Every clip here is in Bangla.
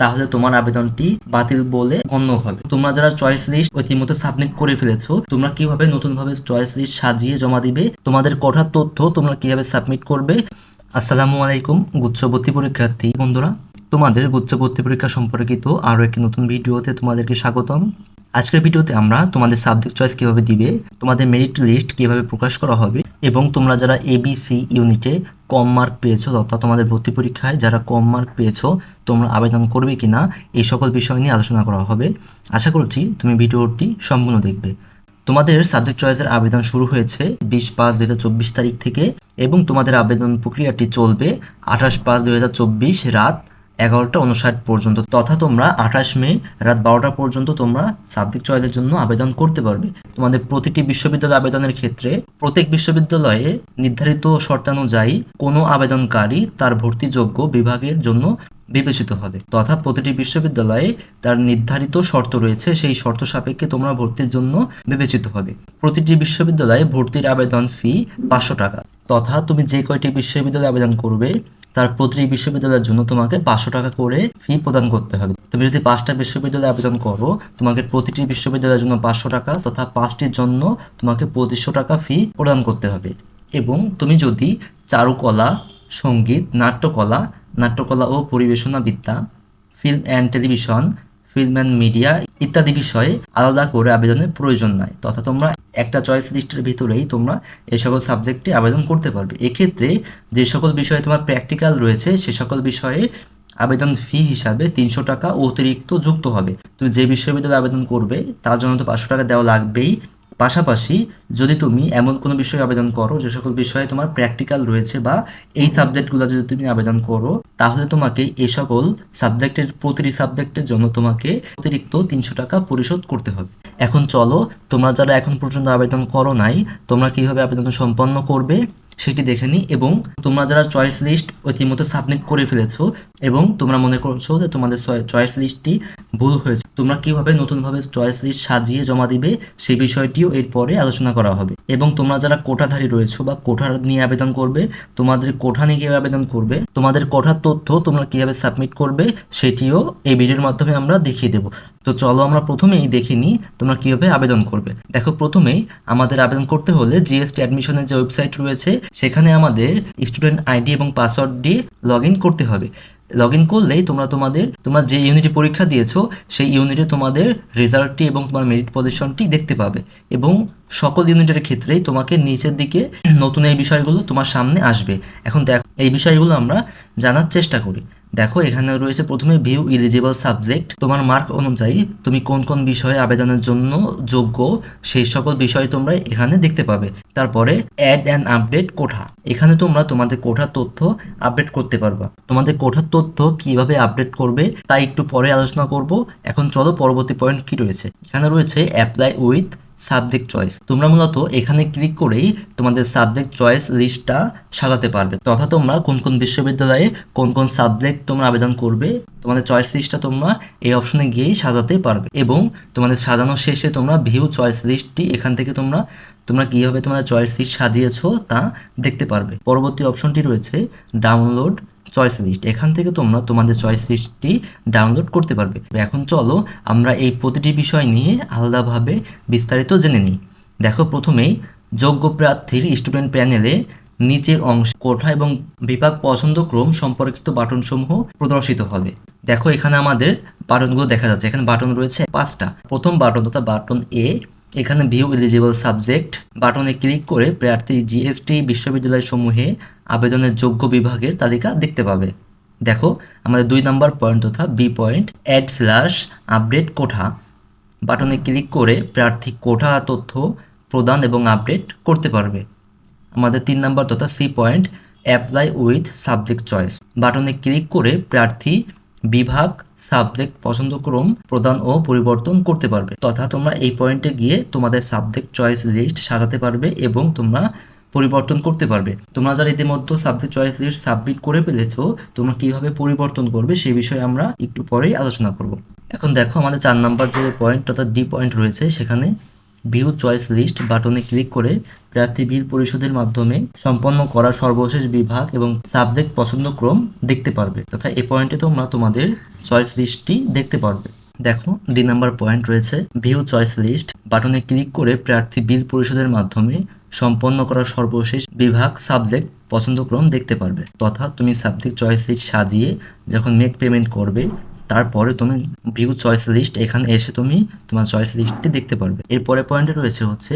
তাহলে তোমার আবেদনটি বাতিল বলে গণ্য হবে। তোমরা যারা চয়েস লিস্ট ইতিমধ্যে সাবমিট করে ফেলেছো, তোমরা কীভাবে নতুনভাবে চয়েস লিস্ট সাজিয়ে জমা দিবে, তোমাদের কঠার তথ্য তোমরা কীভাবে সাবমিট করবে? আসসালামু আলাইকুম গুচ্ছবর্তী পরীক্ষার্থী বন্ধুরা। তোমাদের গুচ্ছবর্তী পরীক্ষা সম্পর্কিত আরও একটি নতুন ভিডিওতে তোমাদেরকে স্বাগতম। আজকের ভিডিওতে আমরা তোমাদের সাবজেক্ট চয়েস কীভাবে দিবে, তোমাদের মেরিট লিস্ট কীভাবে প্রকাশ করা হবে, এবং তোমরা যারা এবিসি ইউনিটে কম মার্ক পেয়েছ, অর্থাৎ তোমাদের ভর্তি পরীক্ষায় যারা কম মার্ক পেয়েছ, তোমরা আবেদন করবে কিনা, এই সকল বিষয় নিয়ে আলোচনা করা হবে। আশা করছি তুমি ভিডিওটি সম্পূর্ণ দেখবে। তোমাদের সাবজেক্ট চয়েসের আবেদন শুরু হয়েছে বিশ পাঁচ দুই তারিখ থেকে, এবং তোমাদের আবেদন প্রক্রিয়াটি চলবে আঠাশ পাঁচ দুই রাত এগারোটা উনষাট পর্যন্ত, তথা তোমরা আঠাশ মে রাত বারোটা পর্যন্ত তোমরা সাবজেক্ট চয়েসের জন্য আবেদন করতে পারবে। তোমাদের প্রতিটি বিশ্ববিদ্যালয় আবেদনের ক্ষেত্রে প্রত্যেক বিশ্ববিদ্যালয়ে নির্ধারিত শর্তানুযায়ী কোনো আবেদনকারী তার ভর্তিযোগ্য বিভাগের জন্য বিবেচিত হবে, তথা প্রতিটি বিশ্ববিদ্যালয়ে তার নির্ধারিত শর্ত রয়েছে, সেই শর্ত সাপেক্ষে তোমরা ভর্তির জন্য বিবেচিত হবে। প্রতিটি বিশ্ববিদ্যালয়ে ভর্তির আবেদন ফি পাঁচশো টাকা, তথা তুমি যে কয়টি বিশ্ববিদ্যালয়ে আবেদন করবে তার প্রতিটি বিশ্ববিদ্যালয়ের জন্য তোমাকে পাঁচশো টাকা করে ফি প্রদান করতে হবে। তুমি যদি পাঁচটা বিশ্ববিদ্যালয়ে আবেদন করো, তোমাকে প্রতিটি বিশ্ববিদ্যালয়ের জন্য পাঁচশো টাকা তথা পাঁচটির জন্য তোমাকে পঁচিশশো টাকা ফি প্রদান করতে হবে। এবং তুমি যদি চারুকলা, সংগীত, নাট্যকলা নাট্যকলা ও পরিবেশনা বিদ্যা film and television film and media ইত্যাদি বিষয়ে আলাদা করে আবেদনের প্রয়োজন নাই, তথা তোমরা একটা চয়েস লিস্টের ভিতরেই তোমরা এই সকল সাবজেক্টে আবেদন করতে পারবে। এক্ষেত্রে যে সকল বিষয়ে তোমার প্র্যাকটিক্যাল রয়েছে, সে সকল বিষয়ে আবেদন ফি হিসাবে তিনশো টাকা অতিরিক্ত যুক্ত হবে। তুমি যে বিশ্ববিদ্যালয়ে আবেদন করবে, তার জন্য তো পাঁচশো টাকা দেওয়া লাগবেই। পাশাপাশি যদি তুমি এমন কোনো বিষয়ে আবেদন করো, যে সকল বিষয়ে তোমার প্র্যাকটিক্যাল রয়েছে বা এই সাবজেক্টগুলো যদি তুমি আবেদন করো, তাহলে তোমাকে এই সকল সাবজেক্টের প্রতিটি সাবজেক্টের জন্য তোমাকে অতিরিক্ত তিনশো টাকা পরিশোধ করতে হবে। এখন চলো, তোমরা যারা এখন পর্যন্ত আবেদন করো নাই, তোমরা কীভাবে আবেদন সম্পন্ন করবে? সেটি দেখে নিই এবং তোমরা যারা চয়েস লিস্ট ইতিমধ্যে সাবমিট করে ফেলেছো এবং তোমরা মনে করছ যে তোমাদের চয়েস লিস্টটি ভুল হয়েছে, তোমরা কীভাবে নতুনভাবে চয়েস লিস্ট সাজিয়ে জমা দিবে সেই বিষয়টিও এরপরে আলোচনা করা হবে। এবং তোমরা যারা কোঠাধারী রয়েছো বা কোঠার নিয়ে আবেদন করবে, তোমাদের কোঠা নিয়ে কীভাবে আবেদন করবে, তোমাদের কোঠার তথ্য তোমরা কীভাবে সাবমিট করবে, সেটিও এই ভিডিওর মাধ্যমে আমরা দেখিয়ে দেবো। তো চলো আমরা প্রথমেই দেখে নিই তোমরা কীভাবে আবেদন করবে। দেখো প্রথমেই আমাদের আবেদন করতে হলে জিএসটি অ্যাডমিশনের যে ওয়েবসাইট রয়েছে সেখানে আমাদের স্টুডেন্ট আইডি এবং পাসওয়ার্ড দিয়ে লগ করতে হবে। লগ ইন করলেই তোমরা তোমাদের, তোমরা যে ইউনিটে পরীক্ষা দিয়েছ, সেই ইউনিটে তোমাদের রেজাল্টটি এবং তোমার মেরিট পজিশনটি দেখতে পাবে এবং সকল ইউনিটের ক্ষেত্রেই তোমাকে নিচের দিকে নতুন এই বিষয়গুলো তোমার সামনে আসবে। এখন দেখ, এই বিষয়গুলো আমরা জানার চেষ্টা করি। দেখো, এখানে রয়েছে প্রথমে ভিউ ইলিজিবল সাবজেক্ট তোমার মার্ক অনুযায়ী তুমি কোন কোন বিষয়ে আবেদনের জন্য যোগ্য, সেই সকল বিষয় তোমরা এখানে দেখতে পাবে। তারপরে অ্যাড অ্যান্ড আপডেট কোঠা, এখানে তোমরা তোমাদের কোঠার তথ্য আপডেট করতে পারবা। তোমাদের কোঠার তথ্য কীভাবে আপডেট করবে তা একটু পরে আলোচনা করব। এখন চলো পরবর্তী পয়েন্ট কি রয়েছে? এখানে রয়েছে অ্যাপ্লাই উইথ সাবজেক্ট চয়েস তোমরা মূলত এখানে ক্লিক করেই তোমাদের সাবজেক্ট চয়েস লিস্টটা সাজাতে পারবে। তথা তোমরা কোন কোন বিশ্ববিদ্যালয়ে কোন কোন সাবজেক্ট তোমরা আবেদন করবে, তোমাদের চয়েস লিস্টটা তোমরা এই অপশনে গিয়েই সাজাতে পারবে। এবং তোমাদের সাজানোর শেষে তোমরা ভিউ চয়েস লিস্টটি এখান থেকে তোমরা তোমরা কীভাবে তোমাদের চয়েস লিস্ট সাজিয়েছো তা দেখতে পারবে। পরবর্তী অপশনটি রয়েছে ডাউনলোড চয়েস লিস্ট এখান থেকে তোমরা তোমাদের চয়েস লিস্টটি ডাউনলোড করতে পারবে। এখন চলো আমরা এই প্রতিটি বিষয় নিয়ে আলাদাভাবে বিস্তারিত জেনে নিই। দেখো প্রথমেই, যোগ্য প্রার্থীর স্টুডেন্ট প্যানেলে নিচের অংশে কোঠা এবং বিভাগ পছন্দ ক্রম সম্পর্কিত বাটনসমূহ প্রদর্শিত হবে। দেখো এখানে আমাদের বাটনগুলো দেখা যাচ্ছে। এখানে বাটন রয়েছে পাঁচটা। প্রথম বাটন তথা বাটন এ এখানে ভিউ এলিজিবল সাবজেক্ট বাটনে ক্লিক করে প্রার্থী জিএসটি বিশ্ববিদ্যালয় সমূহে আবেদনের যোগ্য বিভাগের তালিকা দেখতে পাবে। দেখো, আমাদের দুই নম্বর পয়েন্ট তথা B point add slash update কোঠা। বাটনে ক্লিক করে প্রার্থী কোঠা তথ্য প্রদান এবং আপডেট করতে পারবে। আমাদের তিন নম্বর তথা C point apply with subject choice বাটনে ক্লিক করে প্রার্থী বিভাগ সাবজেক্ট পছন্দ পছন্দক্রম প্রদান ও পরিবর্তন করতে পারবে। তথা তোমরা এই পয়েন্টে গিয়ে তোমাদের সাবজেক্ট চয়েস লিস্ট সাজাতে পারবে এবং তোমরা পরিবর্তন করতে পারবে। তোমরা যারা ইতিমধ্যে সাবজেক্ট চয়েস লিস্ট সাবমিট করে ফেলেছো, তোমরা কীভাবে পরিবর্তন করবে সেই বিষয়ে আমরা একটু পরেই আলোচনা করব। এখন দেখো আমাদের চার নাম্বার যে পয়েন্ট অর্থাৎ ডি পয়েন্ট রয়েছে, সেখানে ভিউ চয়েস লিস্ট বাটনে ক্লিক করে প্রার্থী বিল পরিশোধের মাধ্যমে সম্পন্ন করা সর্বশেষ বিভাগ এবং সাবজেক্ট পছন্দক্রম দেখতে পারবে। তথা এই পয়েন্টে তোমরা তোমাদের চয়েস লিস্টটি দেখতে পারবে। দেখো, দুই নাম্বার পয়েন্ট রয়েছে ভিউ চয়েস লিস্ট বাটনে ক্লিক করে প্রার্থী বিল পরিশোধের মাধ্যমে সম্পন্ন করা সর্বশেষ বিভাগ, সাবজেক্ট পছন্দক্রম দেখতে পারবে। তথা তুমি সাবজেক্ট চয়েস লিস্ট সাজিয়ে যখন মেক পেমেন্ট করবে, তারপরে তুমি ভিউ চয়েস লিস্ট এখানে এসে তুমি তোমার চয়েস লিস্টটি দেখতে পারবে। এরপরে পয়েন্টে রয়েছে হচ্ছে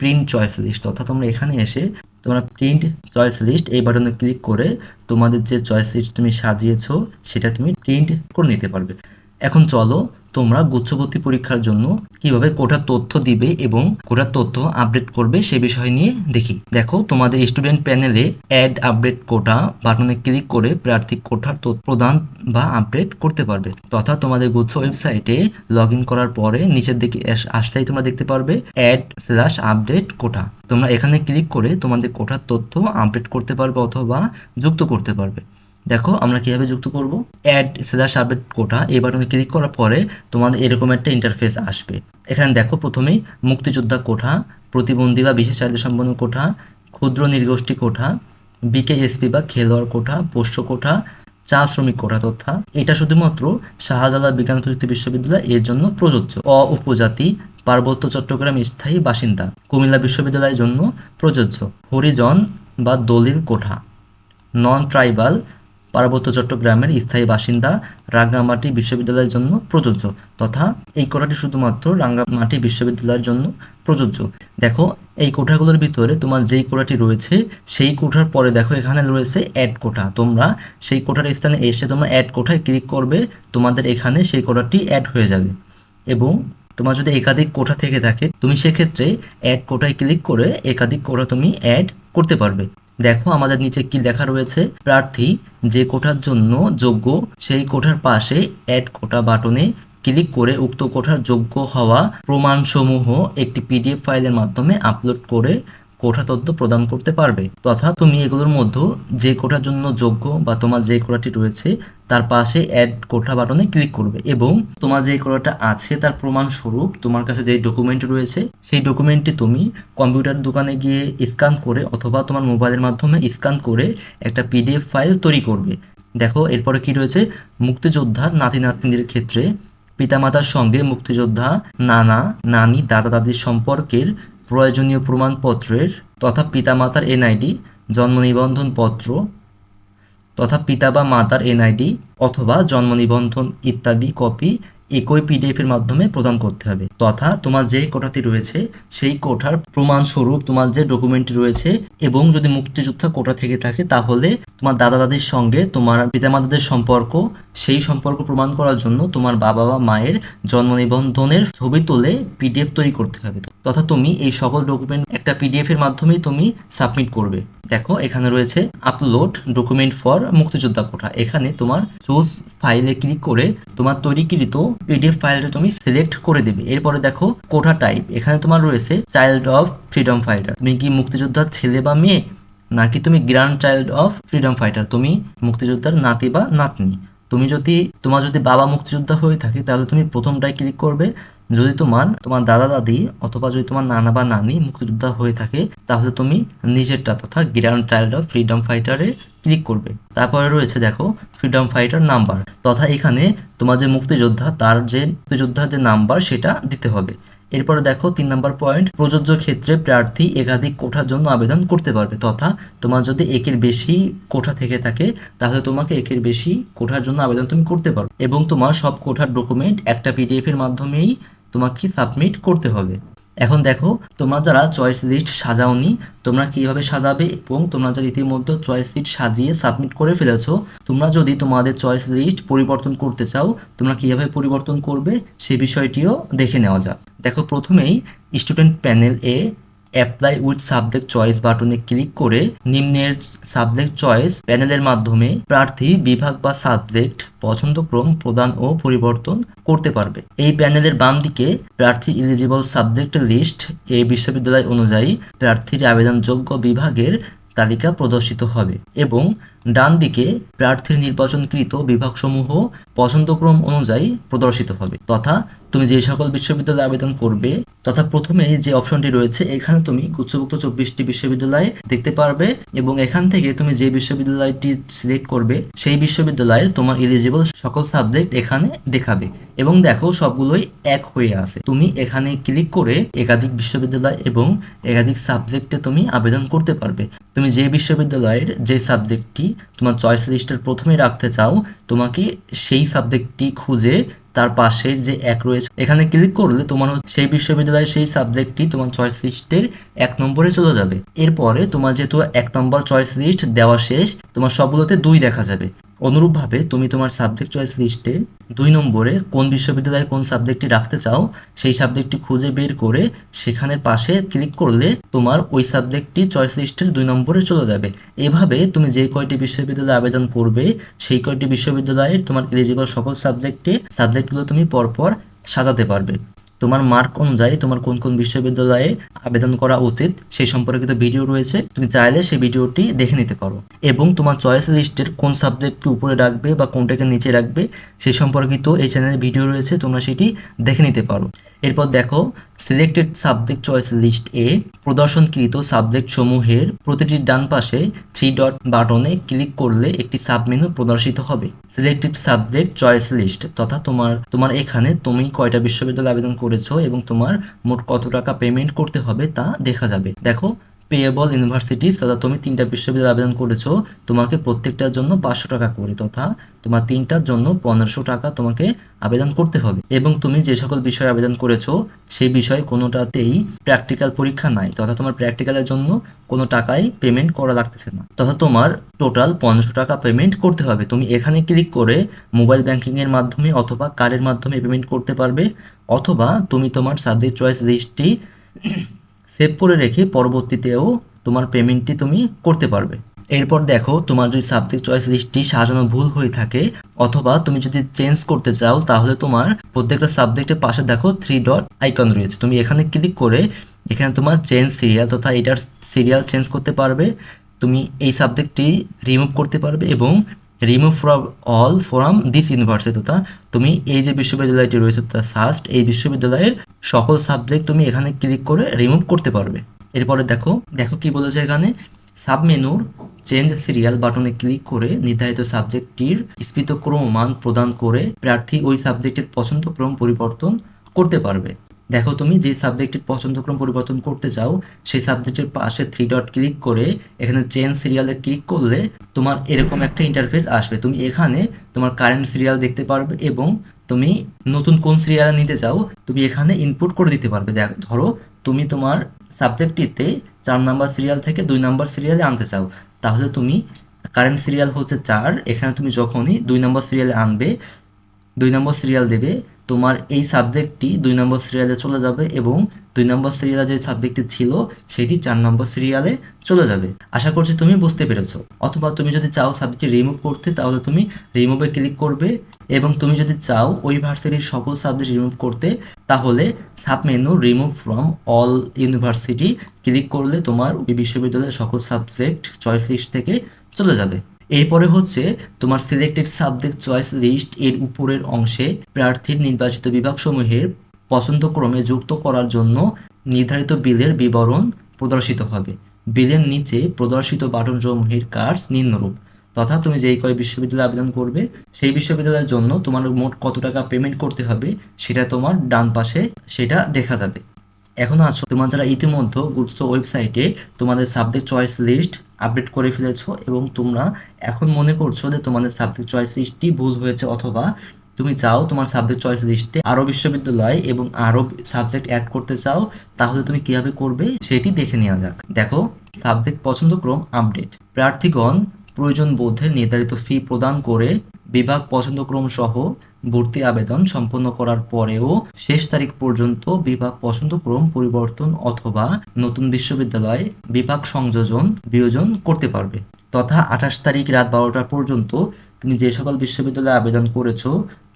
প্রিন্ট চয়েস লিস্ট অর্থাৎ তোমরা এখানে এসে তোমরা প্রিন্ট চয়েস লিস্ট এই বাটনে ক্লিক করে তোমাদের যে চয়েস লিস্ট তুমি সাজিয়েছো, সেটা তুমি প্রিন্ট করে নিতে পারবে। এখন চলো তোমরা গুচ্ছবর্তী পরীক্ষার জন্য কীভাবে কোটার তথ্য দিবে এবং কোটার তথ্য আপডেট করবে সে বিষয় নিয়ে দেখি। দেখো, তোমাদের স্টুডেন্ট প্যানেলে অ্যাড আপডেট কোটা বাটনে ক্লিক করে প্রার্থী কোটার তথ্য প্রদান বা আপডেট করতে পারবে। তথা তোমাদের গুচ্ছ ওয়েবসাইটে লগ করার পরে নিচের দিকে আস- আসলেই তোমরা দেখতে পারবে অ্যাড স্ল্যাশ আপডেট কোটা। তোমরা এখানে ক্লিক করে তোমাদের কোটার তথ্য আপডেট করতে পারবে অথবা যুক্ত করতে পারবে। দেখো আমরা কীভাবে যুক্ত করব? অ্যাড স্ল্যাশ আপডেট কোটা এই বাটনে ক্লিক করার পরে তোমাদের এরকম একটা ইন্টারফেস আসবে। এখানে দেখো প্রথমেই মুক্তিযোদ্ধা কোঠা প্রতিবন্ধী বা বিশেষ চাহিদা সম্পন্ন কোঠা ক্ষুদ্র নির্গোষ্ঠী কোঠা বিকেএসপি বা খেলোয়াড় কোঠা পোষ্য কোঠা চা শ্রমিক কোঠা তথা এটা শুধুমাত্র শাহজালাল বিজ্ঞান প্রযুক্তি বিশ্ববিদ্যালয় এর জন্য প্রযোজ্য। অ উপজাতি, পার্বত্য চট্টগ্রাম স্থায়ী বাসিন্দা, কুমিল্লা বিশ্ববিদ্যালয়ের জন্য প্রযোজ্য। হরিজন বা দলিল কোঠা নন ট্রাইবাল পার্বত্য চট্টগ্রামের স্থায়ী বাসিন্দা রাঙ্গামাটি বিশ্ববিদ্যালয়ের জন্য প্রযোজ্য তথা এই কোঠাটি শুধুমাত্র রাঙ্গামাটি বিশ্ববিদ্যালয়ের জন্য প্রযোজ্য। দেখো, এই কোঠাগুলোর ভিতরে তোমার যেই কোঠাটি রয়েছে, সেই কোঠার পরে দেখো এখানে রয়েছে অ্যাড কোঠা। তোমরা সেই কোঠার স্থানে এসে তোমরা অ্যাড কোঠায় ক্লিক করবে, তোমাদের এখানে সেই কোঠাটি অ্যাড হয়ে যাবে। এবং তোমার যদি একাধিক কোঠা থেকে থাকে, তুমি সেক্ষেত্রে অ্যাড কোটায় ক্লিক করে একাধিক কোটা তুমি অ্যাড করতে পারবে। দেখো আমাদের নিচে কি লেখা রয়েছে? প্রার্থী যে কোঠার জন্য যোগ্য, সেই কোঠার পাশে অ্যাড কোটা বাটনে ক্লিক করে উক্ত কোঠার যোগ্য হওয়া প্রমাণসমূহ একটি পিডিএফ ফাইলের মাধ্যমে আপলোড করে কোঠা তথ্য প্রদান করতে পারবে। তথা তুমি এগুলোর মধ্যে যে কোঠার জন্য যোগ্য বা তোমার যে কোঠাটি রয়েছে, তার পাশে অ্যাড কোঠা বাটনে ক্লিক করবে এবং তোমার যে কোঠাটা আছে, তার প্রমাণ স্বরূপ তোমার কাছে যে ডকুমেন্ট রয়েছে, সেই ডকুমেন্টটি তুমি কম্পিউটার দোকানে গিয়ে স্ক্যান করে অথবা তোমার মোবাইলের মাধ্যমে স্ক্যান করে একটা পিডিএফ ফাইল তৈরি করবে। দেখো, এরপরে কি রয়েছে? মুক্তিযোদ্ধার নাতি নাতনিদের ক্ষেত্রে পিতামাতার সঙ্গে মুক্তিযোদ্ধা নানা, নানি দাদা দাদির সম্পর্কের প্রয়োজনীয় প্রমাণপত্রের তথা পিতামাতার এনআইডি জন্ম নিবন্ধন পত্র তথা পিতা বা মাতার এনআইডি অথবা জন্ম নিবন্ধন ইত্যাদি কপি একই পিডিএফ এর মাধ্যমে প্রদান করতে হবে। তথা তোমার যে কোঠাটি রয়েছে, সেই কোঠার প্রমাণ স্বরূপ তোমার যে ডকুমেন্টটি রয়েছে এবং যদি মুক্তিযোদ্ধা কোঠা থেকে থাকে, তাহলে তোমার দাদা দাদির সঙ্গে তোমার পিতামাতাদের সম্পর্ক, সেই সম্পর্ক প্রমাণ করার জন্য তোমার বাবা বা মায়ের জন্ম নিবন্ধনের ছবি তুলে পিডিএফ তৈরি করতে হবে। তথা তুমি এই সকল ডকুমেন্ট একটা পিডিএফ এর মাধ্যমেই তুমি সাবমিট করবে। দেখো, এখানে রয়েছে আপলোড ডকুমেন্ট ফর মুক্তিযোদ্ধা কোঠা। এখানে তোমার চুজ ফাইলে ক্লিক করে তোমার তৈরিকৃত পিডিএফ ফাইলটা তুমি সিলেক্ট করে দেবে। এরপরে দেখো, কোঠা টাইপ এখানে তোমার রয়েছে চাইল্ড অফ ফ্রিডম ফাইটার তুমি কি মুক্তিযোদ্ধার ছেলে বা মেয়ে? নাকি তুমি grand child of freedom fighter তুমি মুক্তিযোদ্ধার নাতি বা নাতনি। তুমি যদি, তোমার যদি বাবা মুক্তিযোদ্ধা হয়ে থাকে, তাহলে তুমি প্রথমটাই ক্লিক করবে যদি তোমার তোমার দাদা, দাদি অথবা যদি তোমার নানা বা নানি মুক্তিযোদ্ধা হয়ে থাকে, তাহলে তুমি নিজেরটা তথা গ্র্যান্ড চাইল্ড অফ ফ্রিডম ফাইটারে ক্লিক করবে। তারপরে রয়েছে দেখো, ফ্রিডম ফাইটার নাম্বার। তথা এখানে তোমার যে মুক্তিযোদ্ধা, তার যে মুক্তিযোদ্ধার যে নাম্বার, সেটা দিতে হবে। এরপরে দেখো, তিন নম্বর পয়েন্ট, প্রযোজ্য ক্ষেত্রে প্রার্থী একাধিক কোঠার জন্য আবেদন করতে পারবে। তথা তোমার যদি একের বেশি কোঠা থেকে থাকে, তাহলে তোমাকে একের বেশি কোঠার জন্য আবেদন তুমি করতে পারো। এবং তোমার সব কোঠার ডকুমেন্ট একটা পিডিএফ এর মাধ্যমেই তোমাকে সাবমিট করতে হবে। এখন দেখো, তোমরা যারা চয়েস লিস্ট সাজাওনি, তোমরা কীভাবে সাজাবে এবং তোমরা যারা ইতিমধ্যে চয়েস লিস্ট সাজিয়ে সাবমিট করে ফেলেছো, তোমরা যদি তোমাদের চয়েস লিস্ট পরিবর্তন করতে চাও, তোমরা কীভাবে পরিবর্তন করবে সে বিষয়টিও দেখে নেওয়া যাক। দেখো, প্রথমেই স্টুডেন্ট প্যানেল এ অ্যাপ্লাই উইথ সাবজেক্ট চয়েস বাটনে ক্লিক করে নিম্নের সাবজেক্ট চয়েস প্যানেলের মাধ্যমে প্রার্থী, বিভাগ বা সাবজেক্ট পছন্দক্রম প্রদান ও পরিবর্তন করতে পারবে। এই প্যানেলের বাম দিকে প্রার্থী ইলিজিবল সাবজেক্ট লিস্ট এই বিশ্ববিদ্যালয় অনুযায়ী প্রার্থীর আবেদনযোগ্য বিভাগের তালিকা প্রদর্শিত হবে এবং ডান দিকে প্রার্থীর নির্বাচনকৃত বিভাগসমূহ পছন্দক্রম অনুযায়ী প্রদর্শিত হবে তথা তুমি যে সকল বিশ্ববিদ্যালয়ে আবেদন করবে, তথা প্রথমে যে অপশনটি রয়েছে, এখানে তুমি গুচ্ছভুক্ত চব্বিশটি বিশ্ববিদ্যালয় দেখতে পারবে এবং এখান থেকে তুমি যে বিশ্ববিদ্যালয়টি সিলেক্ট করবে, সেই বিশ্ববিদ্যালয়ের তোমার এলিজিবল সকল সাবজেক্ট এখানে দেখাবে। এবং দেখো, সবগুলোই এক হয়ে আছে। তুমি এখানে ক্লিক করে একাধিক বিশ্ববিদ্যালয় এবং একাধিক সাবজেক্টে তুমি আবেদন করতে পারবে। তুমি যে বিশ্ববিদ্যালয়ের যে সাবজেক্টটি তোমার চয়েস লিস্টের প্রথমে রাখতে চাও, তোমাকে সেই সাবজেক্টটি খুঁজে তার পাশে যে এক রয়েছে, এখানে ক্লিক করলে তোমার সেই বিশ্ববিদ্যালয়ের সেই সাবজেক্টটি তোমার চয়েস লিস্টের এক নম্বরে চলে যাবে। এরপরে তোমার যেহেতু এক নম্বর চয়েস লিস্ট দেওয়া শেষ, তোমার সবগুলোতে দুই দেখা যাবে। অনুরূপভাবে তুমি তোমার সাবজেক্ট চয়েস লিস্টে দুই নম্বরে কোন বিশ্ববিদ্যালয়ে কোন সাবজেক্টটি রাখতে চাও, সেই সাবজেক্টটি খুঁজে বের করে সেখানের পাশে ক্লিক করলে তোমার ওই সাবজেক্টটি চয়েস লিস্টের দুই নম্বরে চলে যাবে। এভাবে তুমি যে কয়টি বিশ্ববিদ্যালয়ে আবেদন করবে, সেই কয়টি বিশ্ববিদ্যালয়ের তোমার এলিজিবল সকল সাবজেক্টে সাবজেক্টগুলো তুমি পরপর সাজাতে পারবে। তোমার মার্ক অনুযায়ী তোমার কোন কোন বিশ্ববিদ্যালয়ে আবেদন করা উচিত সেই সম্পর্কিত ভিডিও রয়েছে। তুমি চাইলে সেই ভিডিওটি দেখে নিতে পারো। এবং তোমার চয়েস লিস্টের কোন সাবজেক্টকে উপরে রাখবে বা কোনটাকে নিচে রাখবে সেই সম্পর্কিত এই চ্যানেলে ভিডিও রয়েছে, তোমরা সেটি দেখে নিতে পারো। এরপর দেখো সিলেক্টেড সাবজেক্ট চয়েস লিস্ট এ প্রদর্শনকৃত সাবজেক্ট সমূহের প্রতিটির ডান পাশে থ্রি ডট বাটনে ক্লিক করলে একটি সাবমেনু প্রদর্শিত হবে। সিলেক্টেড সাবজেক্ট চয়েস লিস্ট তথা তোমার তোমার এখানে তুমি কয়টা বিশ্ববিদ্যালয়ে আবেদন করেছ এবং তোমার মোট কত টাকা পেমেন্ট করতে হবে তা দেখা যাবে। দেখো পেয়েবল ইউনিভার্সিটিস তথা তুমি তিনটা বিশ্ববিদ্যালয়ে আবেদন করেছ, তোমাকে প্রত্যেকটার জন্য পাঁচশো টাকা করে, তথা তোমার তিনটার জন্য পনেরোশো টাকা তোমাকে আবেদন করতে হবে। এবং তুমি যে সকল বিষয়ে আবেদন করেছ, সেই বিষয়ে কোনোটাতেই প্র্যাকটিক্যাল পরীক্ষা নাই, তথা তোমার প্র্যাকটিক্যালের জন্য কোনো টাকাই পেমেন্ট করা লাগতেছে না। তথা তোমার টোটাল পনেরোশো টাকা পেমেন্ট করতে হবে। তুমি এখানে ক্লিক করে মোবাইল ব্যাংকিংয়ের মাধ্যমে অথবা কার্ডের মাধ্যমে পেমেন্ট করতে পারবে, অথবা তুমি তোমার সাবজেক্ট চয়েস লিস্টটি সেভ করে রেখে পরবর্তীতেও তোমার পেমেন্টটি তুমি করতে পারবে। এরপর দেখো, তোমার যদি সাবজেক্ট চয়েস লিস্টটি সাজানো ভুল হয়ে থাকে, অথবা তুমি যদি চেঞ্জ করতে চাও, তাহলে তোমার প্রত্যেকটা সাবজেক্টের পাশে দেখো থ্রি ডট আইকন রয়েছে। তুমি এখানে ক্লিক করে এখানে তোমার চেঞ্জ সিরিয়াল তথা এটার সিরিয়াল চেঞ্জ করতে পারবে। তুমি এই সাবজেক্টটি রিমুভ করতে পারবে এবং remove from all from this university তথা তুমি এই যে বিশ্ববিদ্যালয়টি রয়েছে তা সাস্ট এই বিশ্ববিদ্যালয়ের সকল সাবজেক্ট তুমি এখানে ক্লিক করে রিমুভ করতে পারবে। এরপরে দেখো দেখো কি বলেছে এখানে, সাবমেনুর চেঞ্জ সিরিয়াল বাটনে ক্লিক করে নির্ধারিত সাবজেক্টটির স্ফীত মান প্রদান করে প্রার্থী ওই সাবজেক্টের পছন্দক্রম পরিবর্তন করতে পারবে। দেখো তুমি যে সাবজেক্টের পছন্দক্রম পরিবর্তন করতে চাও, সেই সাবজেক্টের পাশে থ্রি ডট ক্লিক করে এখানে চেঞ্জ সিরিয়ালে ক্লিক করলে তোমার এরকম একটা ইন্টারফেস আসবে। তুমি এখানে তোমার কারেন্ট সিরিয়াল দেখতে পারবে এবং তুমি নতুন কোন সিরিয়াল নিতে চাও, তুমি এখানে ইনপুট করে দিতে পারবে। দেখ, ধরো তুমি তোমার সাবজেক্টটিতে চার নাম্বার সিরিয়াল থেকে দুই নাম্বার সিরিয়ালে আনতে চাও। তাহলে তুমি কারেন্ট সিরিয়াল হচ্ছে চার, এখানে তুমি যখনই দুই নম্বর সিরিয়ালে আনবে, দুই নম্বর সিরিয়াল দেবে তোমার এই সাবজেক্টটি দুই নম্বর সিরিয়ালে চলে যাবে এবং দুই নম্বর সিরিয়ালে যে সাবজেক্টটি ছিল, সেটি চার নম্বর সিরিয়ালে চলে যাবে। আশা করছি তুমি বুঝতে পেরেছ। অথবা তুমি যদি চাও সাবজেক্টটি রিমুভ করতে, তাহলে তুমি রিমুভে ক্লিক করবে এবং তুমি যদি চাও ওই ভার্সিটির সকল সাবজেক্ট রিমুভ করতে, তাহলে submenu remove from all university click করলে তোমার ওই বিশ্ববিদ্যালয়ের সকল সাবজেক্ট চয়েস লিস্ট থেকে চলে যাবে। এরপরে হচ্ছে তোমার সিলেক্টেড সাবজেক্ট চয়েস লিস্ট এর উপরের অংশে প্রার্থীর নির্বাচিত বিভাগসমূহের পছন্দক্রমে যুক্ত করার জন্য নির্ধারিত বিলের বিবরণ প্রদর্শিত হবে। বিলের নিচে প্রদর্শিত বাটনসমূহের কাজ নিম্নরূপ। তথা তুমি যেই কয় বিশ্ববিদ্যালয়ে আবেদন করবে, সেই বিশ্ববিদ্যালয়ের জন্য তোমার মোট কত টাকা পেমেন্ট করতে হবে, সেটা তোমার ডান পাশে সেটা দেখা যাবে। এখন আছো? তোমার যারা ইতিমধ্যে গুরুত্ব ওয়েবসাইটে তোমাদের সাবজেক্ট চয়েস লিস্ট আপডেট করে ফেলেছো এবং তোমরা এখন মনে করছ যে তোমাদের সাবজেক্ট চয়েস লিস্টটি ভুল হয়েছে অথবা তুমি চাও তোমার সাবজেক্ট চয়েস লিস্টে আরও বিশ্ববিদ্যালয় এবং আরও সাবজেক্ট অ্যাড করতে চাও, তাহলে তুমি কীভাবে করবে সেটি দেখে নেওয়া যাক। দেখো সাবজেক্ট পছন্দক্রম আপডেট প্রার্থীগণ প্রয়োজন বোধে নির্ধারিত ফি প্রদান করে বিভাগ পছন্দক্রম সহ ভর্তি আবেদন সম্পন্ন করার পরেও শেষ তারিখ পর্যন্ত বিভাগ পছন্দক্রম পরিবর্তন অথবা নতুন বিশ্ববিদ্যালয় বিভাগ সংযোজন বিয়োজন করতে পারবে। তথা আঠাশ তারিখ রাত বারোটা পর্যন্ত তুমি যে সকল বিশ্ববিদ্যালয়ে আবেদন করেছ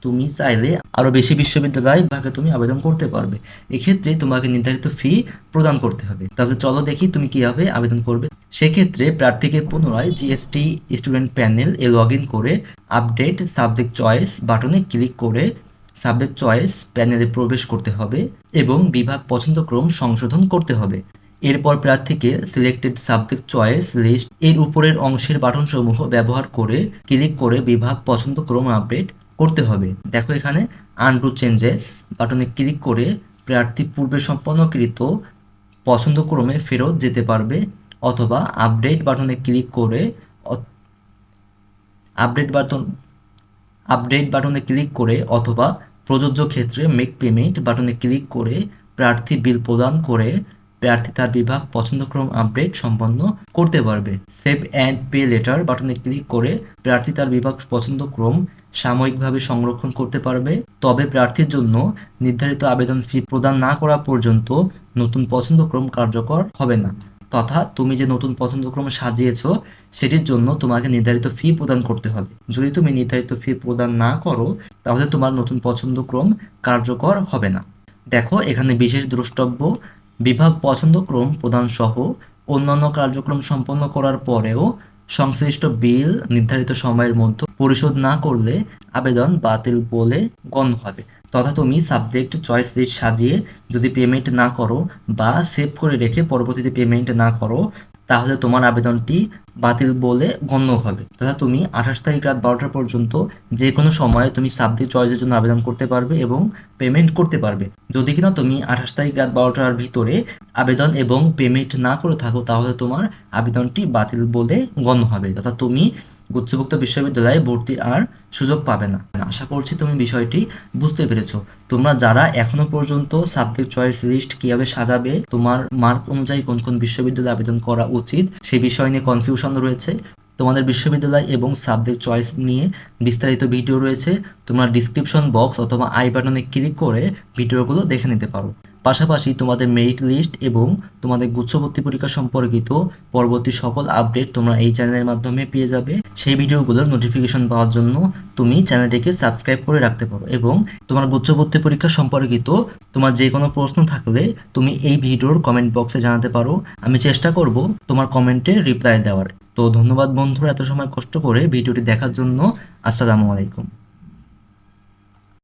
তুমি চাইলে আরও বেশি বিশ্ববিদ্যালয় বিভাগে তুমি আবেদন করতে পারবে। এক্ষেত্রে তোমাকে নির্ধারিত ফি প্রদান করতে হবে। তাহলে চলো দেখি তুমি কীভাবে আবেদন করবে। সেক্ষেত্রে প্রার্থীকে পুনরায় জিএসটি স্টুডেন্ট প্যানেল এ লগ করে আপডেট সাবজেক্ট চয়েস বাটনে ক্লিক করে সাবজেক্ট চয়েস প্যানেলে প্রবেশ করতে হবে এবং বিভাগ পছন্দক্রম সংশোধন করতে হবে। এরপর প্রার্থীকে সিলেক্টেড সাবজেক্ট চয়েস লিস্ট এর উপরের অংশের বাটনসমূহ ব্যবহার করে ক্লিক করে বিভাগ পছন্দক্রম আপডেট করতে হবে। দেখো এখানে আনডু চেঞ্জেস বাটনে ক্লিক করে প্রার্থী পূর্বে সম্পন্নকৃত পছন্দক্রমে ফেরত যেতে পারবে অথবা আপডেট বাটনে ক্লিক করে আপডেট বাটন আপডেট বাটনে ক্লিক করে অথবা প্রযোজ্য ক্ষেত্রে মেক পেমেন্ট বাটনে ক্লিক করে প্রার্থী বিল প্রদান করে প্রার্থী তার বিভাগ পছন্দক্রম আপডেট সম্পন্ন করতে পারবে। সেভ অ্যান্ড পে লেটার বাটনে ক্লিক করে প্রার্থী তার বিভাগ পছন্দক্রম সাময়িকভাবে সংরক্ষণ করতে পারবে। তবে প্রার্থীর জন্য নির্ধারিত আবেদন ফি প্রদান না করা পর্যন্ত নতুন পছন্দক্রম কার্যকর হবে না। তথা তুমি যে নতুন পছন্দক্রম সাজিয়েছ, সেটির জন্য তোমাকে নির্ধারিত ফি প্রদান করতে হবে। যদি তুমি নির্ধারিত ফি প্রদান না করো, তাহলে তোমার নতুন পছন্দক্রম কার্যকর হবে না। দেখো, এখানে বিশেষ দ্রষ্টব্য, বিভাগ পছন্দক্রম প্রদান সহ অন্যান্য কার্যক্রম সম্পন্ন করার পরেও সংশ্লিষ্ট বিল নির্ধারিত সময়ের মধ্যে পরিশোধ না করলে আবেদন বাতিল বলে গণ্য হবে। তথা তুমি সাবজেক্ট চয়েস লিস্ট সাজিয়ে যদি পেমেন্ট না করো বা সেভ করে রেখে পরবর্তীতে পেমেন্ট না করো তাহলে তোমার আবেদনটি বাতিল বলে গণ্য হবে। তথা তুমি আঠাশ তারিখ রাত বারোটা পর্যন্ত যে কোনো সময়ে তুমি সাবজেক্ট চয়েসের জন্য আবেদন করতে পারবে এবং পেমেন্ট করতে পারবে। যদি কিনা তুমি আঠাশ তারিখ রাত বারোটার ভিতরে আবেদন এবং পেমেন্ট না করে থাকো, তাহলে তোমার আবেদনটি বাতিল বলে গণ্য হবে। তথা তুমি গুচ্ছভুক্ত বিশ্ববিদ্যালয়ে ভর্তি আর সুযোগ পাবে না। আশা করছি তুমি বিষয়টি বুঝতে পেরেছ। তোমরা যারা এখনও পর্যন্ত সাবজেক্ট চয়েস লিস্ট কীভাবে সাজাবে, তোমার মার্ক অনুযায়ী কোন কোন বিশ্ববিদ্যালয়ে আবেদন করা উচিত সেই বিষয় নিয়ে কনফিউশন রয়েছে। তোমাদের বিশ্ববিদ্যালয় এবং সাবজেক্ট চয়েস নিয়ে বিস্তারিত ভিডিও রয়েছে। তোমরা ডিসক্রিপশন বক্স অথবা আই বাটনে ক্লিক করে ভিডিওগুলো দেখে নিতে পারো। পাশাপাশি তোমাদের মেরিট লিস্ট এবং তোমাদের গুচ্ছভর্তি পরীক্ষা সম্পর্কিত পরবর্তী সকল আপডেট তোমরা এই চ্যানেলের মাধ্যমে পেয়ে যাবে। সেই ভিডিওগুলোর নোটিফিকেশন পাওয়ার জন্য তুমি চ্যানেলটিকে সাবস্ক্রাইব করে রাখতে পারো এবং তোমার গুচ্ছভর্তি পরীক্ষা সম্পর্কিত তোমার যে কোনো প্রশ্ন থাকলে তুমি এই ভিডিওর কমেন্ট বক্সে জানাতে পারো। আমি চেষ্টা করব তোমার কমেন্টে রিপ্লাই দেওয়ার। তো ধন্যবাদ বন্ধুরা, এত সময় কষ্ট করে ভিডিওটি দেখার জন্য। আসসালামু আলাইকুম।